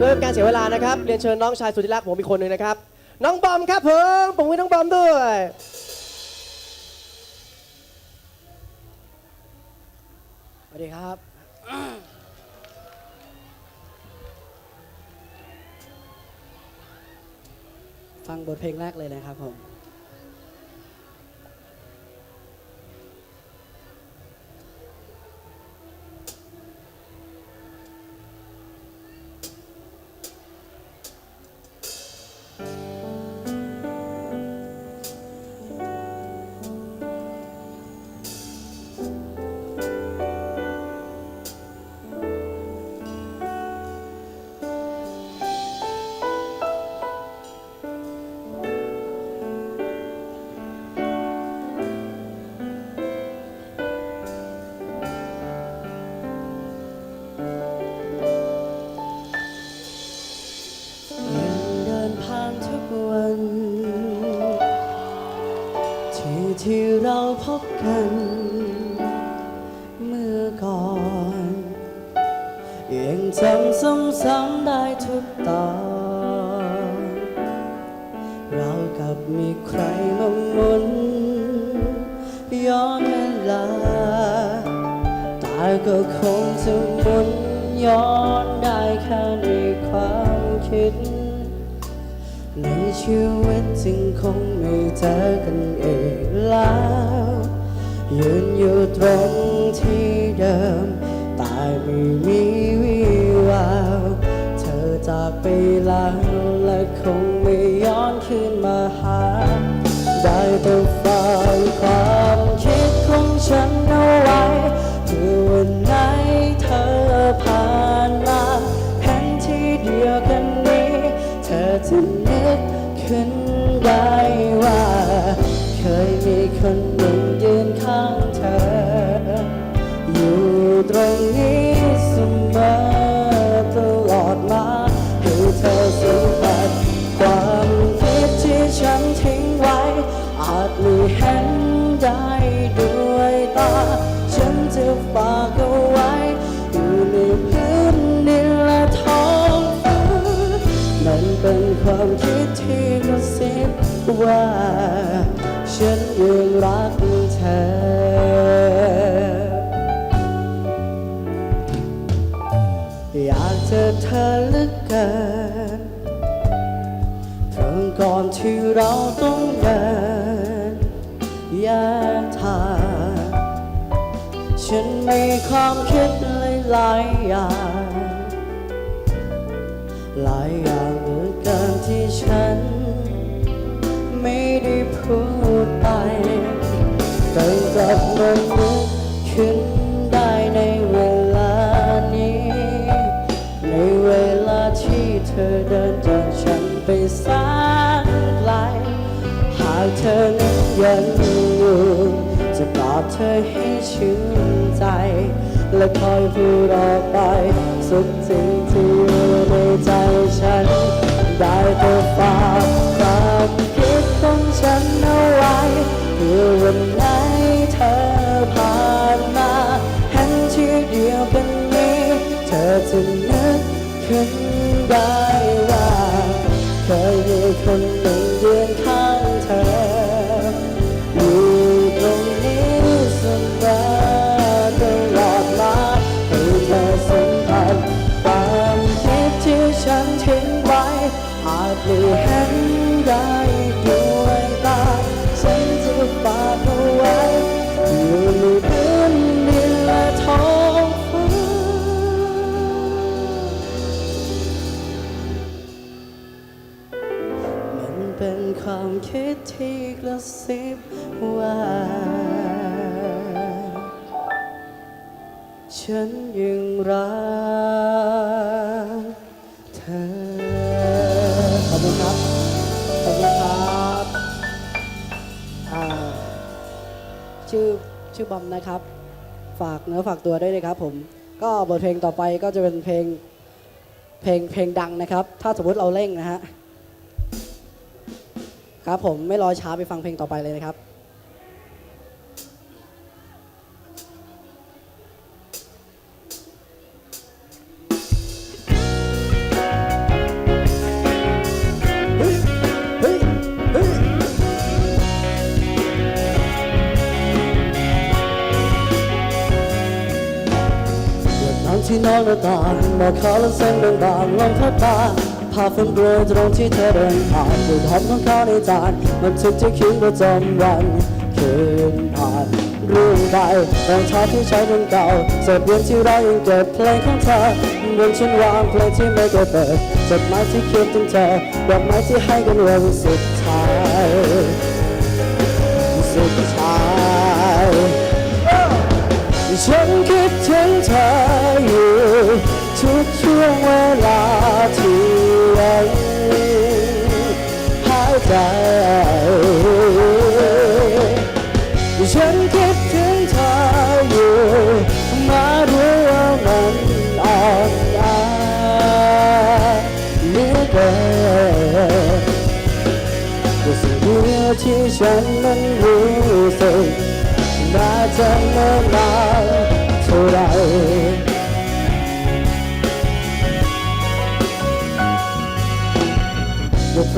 เพื่อเป็นการเสียเวลานะครับ เรียนเชิญน้องชายสุดที่รักผมอีกคนหนึ่งนะครับ น้องบอมครับผมปรบมือให้น้องบอมด้วย สวัสดีครับ ฟังบทเพลงแรกเลยนะครับผม ที่ที่เราพบกัน เมื่อก่อน ยังจำซ้ำๆได้ทุกตอนเรากับมีใครมาหมุนย้อนเวลาแต่ก็คงจะหมุนย้อนได้แค่ในความคิด ในชีวิตจริงคงไม่เจอกันอีกแล้ว ยืนอยู่ตรงที่เดิมแต่ไม่มีวี่แววเธอจากไป นยังรักเธอ อยากเจอเธอเหลึกเกินเพิ่งก่อนที่เราต้องเดินแยกทางฉันมีความคิดหลายๆอย่าง แต่กลับมานึกขึ้นได้ในเวลานี้ ในเวลาที่เธอเดินจากฉันไปแสนไกล หากเธอนั้นยังอยู่จะกอดเธอให้ชื่นใจ และคอยพูดออกไปสุดสิ่งที่อยู่ในใจฉัน ได้แต่ฝากความคิดของฉันเอาไว้เพื่อวัน ไระซิบว่า ฉันยังรักเธอ ขอบคุณครับ ขอบคุณครับอ่าชื่อชื่อบอมนะครับ ฝากเนื้อฝากตัวด้วยนะครับผม ก็บทเพลงต่อไปก็จะเป็นเพลงเพลงเพลงดังนะครับ ถ้าสมมติเราเร่งนะฮะ ครับผมไม่รอช้าไปฟังเพลงต่อไปเลยนะครับที่นอนอาการมอกขาวและเส้นบางๆลมพัดผ่าาฝันโปรยตรงที่เธอเดินผ่านกลิ่นหอมของเขาในจานมันทึกที่คิดประจำวันคืนผ่านรื่องใดรองเท้าที่ใช้มันเก่าเศษเรียนที่เรายังเก็บเพลงของเธอบนฉันวางเพลงที่ไม่เคยเปิดจดหมายที่เขียนถึงเธอดอกไม้ที่ให้กันวันสุดท้ายสุดท้ายฉันคิดถึงเธออยู่ทุกช่วงเวลา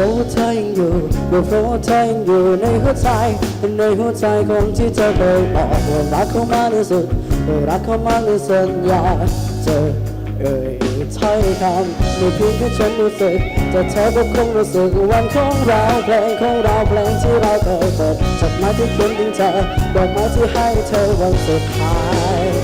ราะว่าเธอยังอยู่ก็เพราะว่าเธอยังอยู่ในหัวใจในหัวใจของที่เธอเคยบอกว่ารักเขามากที่สุดว่ารักเขามากที่สัญญาเจอเอ่ยถ้อยคำไม่เพียงแค่ฉันรู้สึกแต่เธอก็คงรู้สึกวันของเราเพลงของเราเพลงที่เราเคยเปิดจดหมายที่เขียนถึงเธอดอกไม้ที่ให้เธอวันสุดท้าย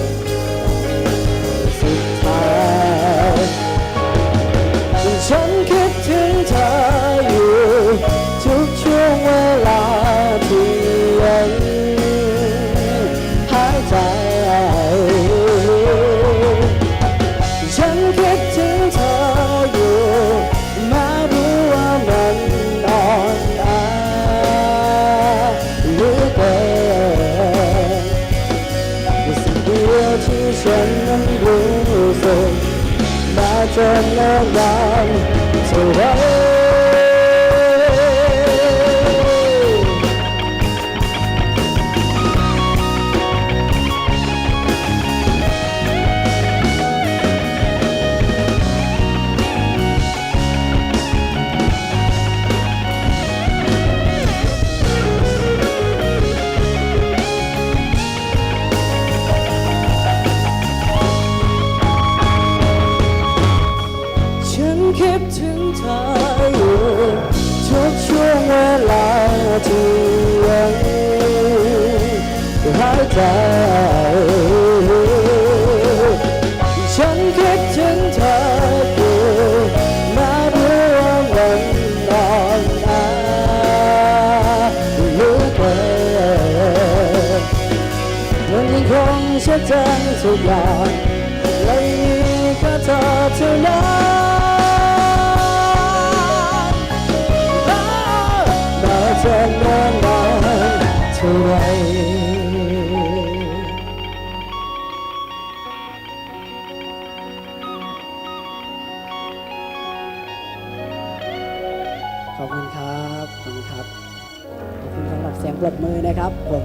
นะครับผม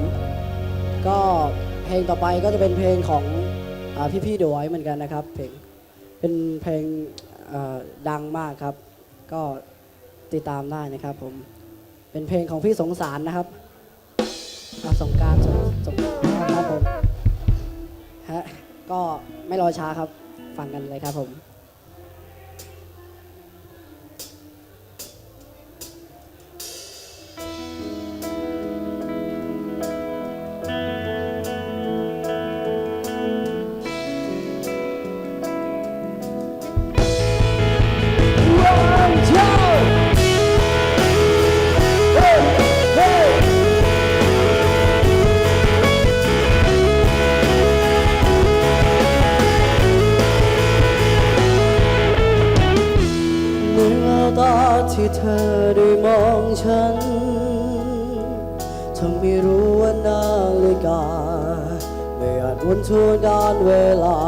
ก็เพลงต่อไปก็จะเป็นเพลงของอพี่ๆเดอะไวเหมือนกันนะครับ เพลงเป็นเพลงดังมากครับ ก็ติดตามได้นะครับผมเป็นเพลงของพี่สงสารนะครับสงกรารสงสงครับผมฮะก็ไม่รอช้าครับฟังกันเลยครับผม เธอได้มองฉันเธอไม่รู้ว่านาฬิกา ไม่อาจหมุนทวนการเวลา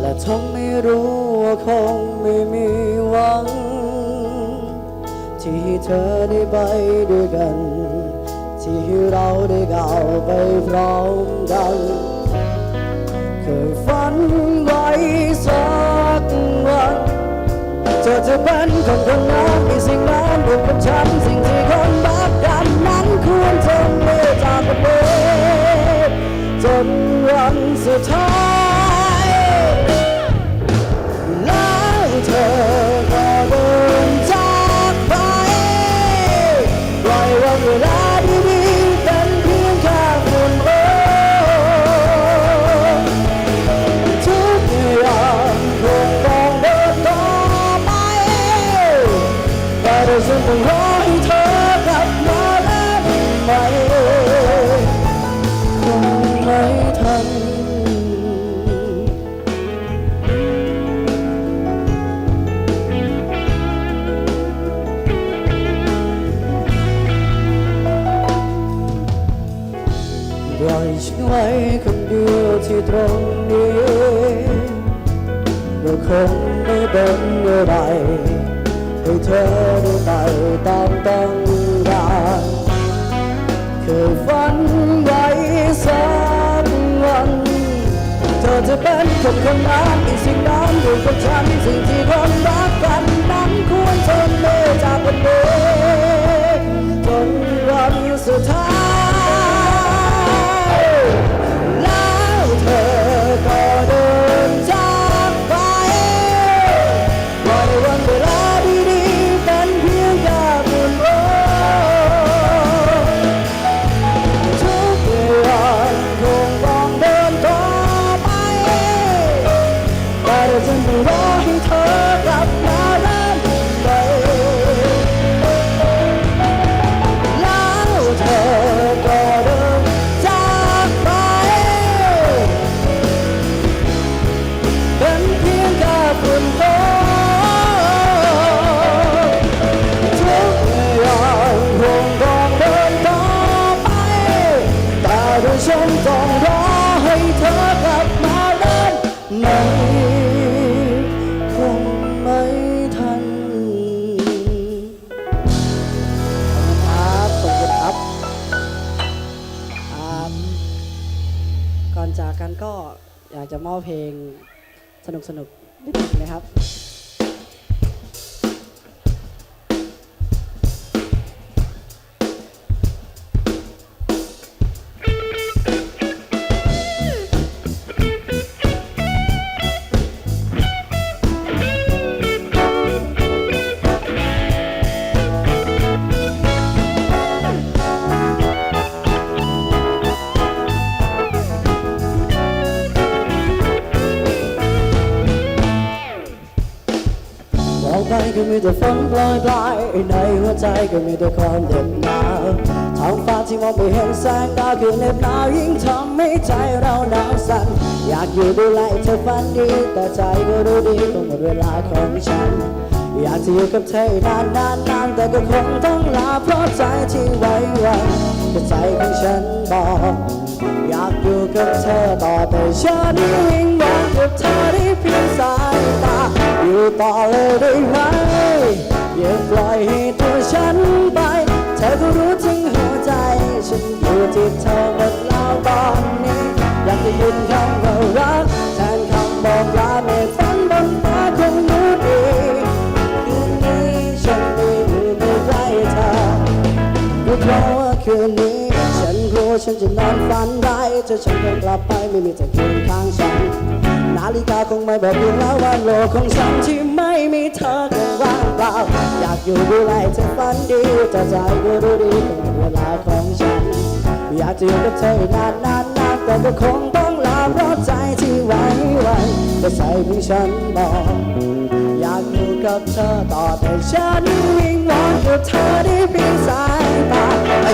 และทำไม่รู้ว่าคงไม่มีหวัง ที่เธอได้ไปด้วยกัน ที่เราได้ก้าวไปพร้อมกัน เธอจะเป็นคนคนนั้นมีสิ่งนั้นอยู่กับฉันสิ่งที่คนบ้า คงไม่เป็นอะไรให้เธอได้ไปตามต้องการเคยฝันไว้สักวันเธอจะเป็นคนคนนั้นอีกสิ่งนั้นอยู่กับฉันสิ่งที่คนรักกันนั้นควรทนเมื่อจากวันนี้จนวันสุดท้าย จะมอบเพลงสนุกสนุกๆนิดหนึงนะครับ มีแต่ฝนโปลอยปลายในหัวใจก็มีแต่ความเหน็บหนาวท้องฟ้าที่มองไม่เห็นแสงดาวคือเหน็บหนาวยิ่งทำให้ใจเราหนาวสั่นอยากอยู่ดูแลเธอฝันดี แต่ใจก็รู้ดีคงหมดเวลาของฉัน อยากจะอยู่กับเธอนานนานนานแต่ก็คงต้องลาเพราะใจที่ไว้วันแต่ใจของฉันบอกอยากอยู่กับเธอต่อแต่ฉันวิงวอนกับเธอได้เพียงสา อยู่ต่อเลยได้ไหมอย่าปล่อยให้ตัวฉันไป เธอก็รู้ถึงหัวใจ ฉันอยู่ที่เธอหมดแล้วตอนนี้ อยากจะยินคำว่ารักแทนคำบอกลาเมฆฝันบนฟ้าคงรู้ดีคืนนี้ฉันไม่อยู่ไม่ใกล้เธอก็เพราะว่าคืนนี้ ฉันกลัวฉันจะนอนฝันได้ถ้าฉันเดินกลับไปไม่มีเธอเคียงข้างฉัน นาฬิกาคงไม่บอกอยู่แล้วว่าโลกของฉันที่ไม่มีเธอคงว่างเปล่า อยากอยู่ดูแลเธอฝันดีแต่ใจก็รู้ดีคงเวลาของฉัน อยากจะอยู่กับเธออีกนานนานนานแต่ก็คงต้องลาเพราะใจที่ไว้วันแต่ใจของฉันบอกอยากอยู่กับเธอต่อแต่ฉันวิงวอนกับเธอได้เพียงสายตา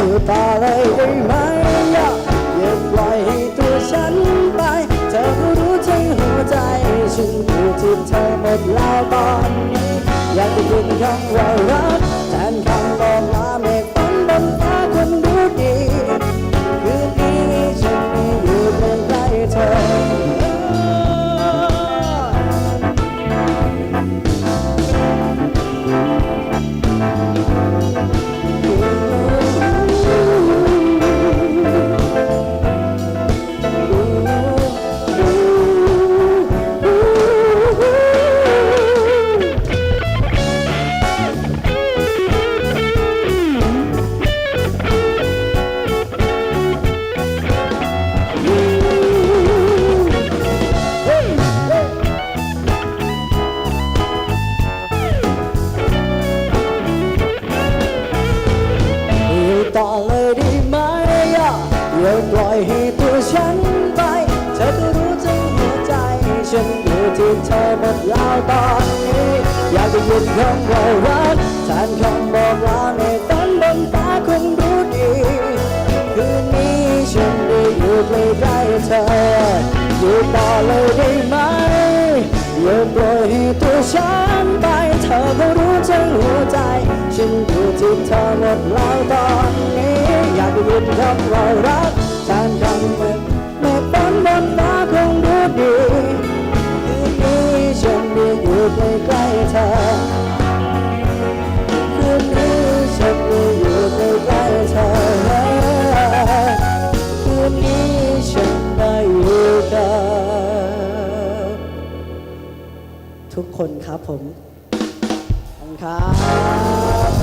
อยู่ต่อเลยได้ไหมอย่าอย่าปล่อยให้ตัวฉันไปเธอรู้ ใจฉันอยู่ที่เธอหมดแล้วตอนนี้อยากจะยินคำว่ารัก เธออยู่ต่อเลยได้ไหมอย่าปล่อยให้ตัวฉันไปเธอก็รู้ทั้งหัวใจ ฉันอยู่ที่เธอหมดแล้วตอนนี้ อยากได้ยินคำว่ารักแทนคำว่าไม่ฝันบนฟ้าคงรู้ดีคืนนี้ฉันได้อยู่ใกล้ๆเธอ ทุกคนครับผมขอบคุณครับ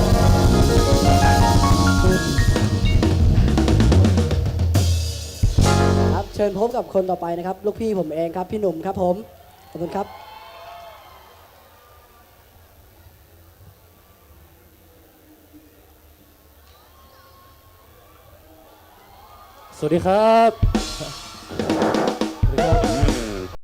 ครับ เชิญพบกับคนต่อไปนะครับ ลูกพี่ผมเองครับ พี่หนุ่มครับผม ขอบคุณครับ สวัสดีครับ